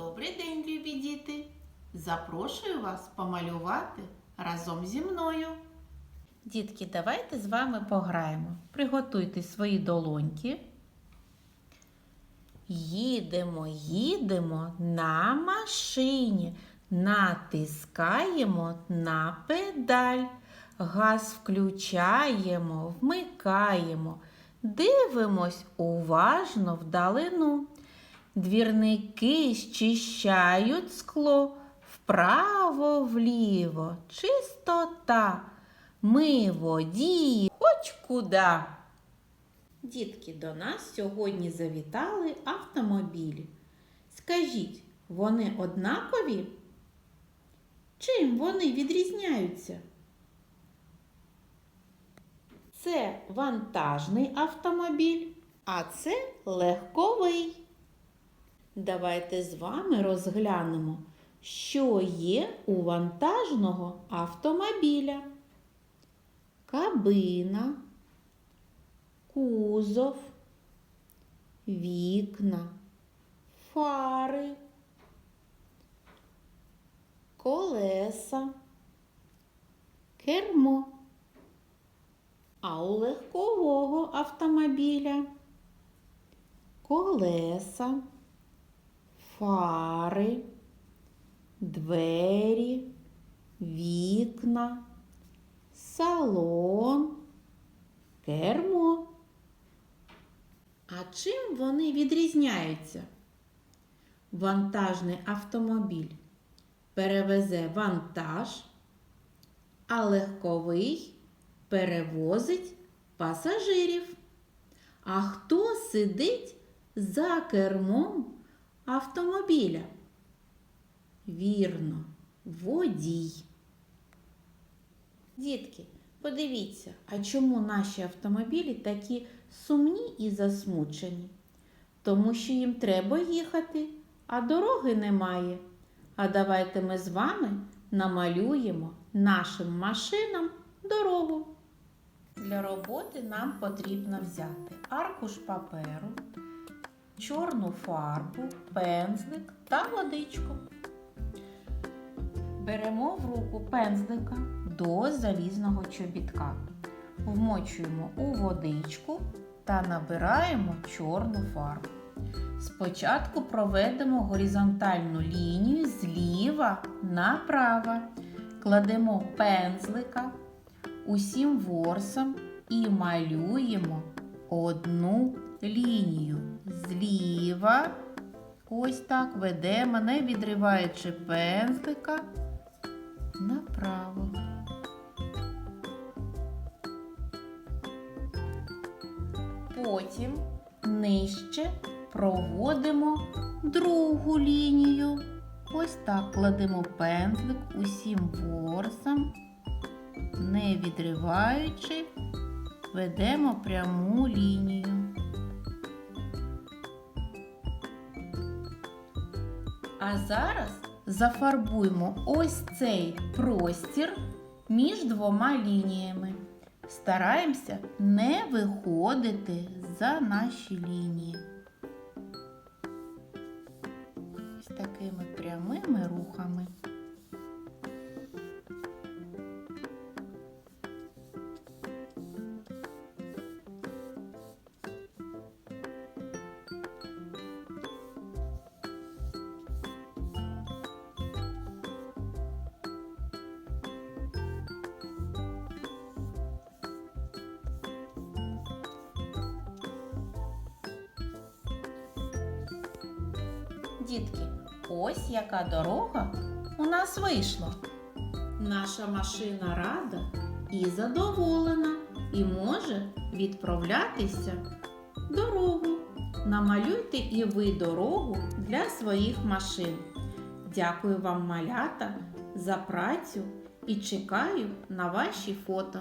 Добрий день, любі діти! Запрошую вас помалювати разом зі мною. Дітки, давайте з вами пограємо. Приготуйте свої долоньки. Їдемо, їдемо на машині, натискаємо на педаль, газ включаємо, вмикаємо, дивимось уважно вдалину. Двірники щищають скло вправо, вліво, чистота. Ми водії хоч куда. Дітки, до нас сьогодні завітали автомобілі. Скажіть, вони однакові? Чим вони відрізняються? Це вантажний автомобіль, а це легковий. Давайте з вами розглянемо, що є у вантажного автомобіля. Кабина, кузов, вікна, фари, колеса, кермо. А у легкового автомобіля колеса, фари, двері, вікна, салон, кермо. А чим вони відрізняються? Вантажний автомобіль перевезе вантаж, а легковий перевозить пасажирів. А хто сидить за кермом автомобіля? Вірно, водій. Дітки, подивіться, а чому наші автомобілі такі сумні і засмучені? Тому що їм треба їхати, а дороги немає. А давайте ми з вами намалюємо нашим машинам дорогу. Для роботи нам потрібно взяти аркуш паперу, чорну фарбу, пензлик та водичку. Беремо в руку пензлика до залізного чобітка, вмочуємо у водичку та набираємо чорну фарбу. Спочатку проведемо горизонтальну лінію зліва направо, кладемо пензлика усім ворсом і малюємо одну лінію зліва. Ось так ведемо, не відриваючи пензлика направо. Потім нижче проводимо другу лінію. Ось так кладемо пензлик усім ворсом, не відриваючи, ведемо пряму лінію. А зараз зафарбуємо ось цей простір між двома лініями. Стараємося не виходити за наші лінії. Ось такими прямими рухами. Дітки, ось яка дорога у нас вийшла. Наша машина рада і задоволена, і може відправлятися дорогу. Намалюйте і ви дорогу для своїх машин. Дякую вам, малята, за працю і чекаю на ваші фото.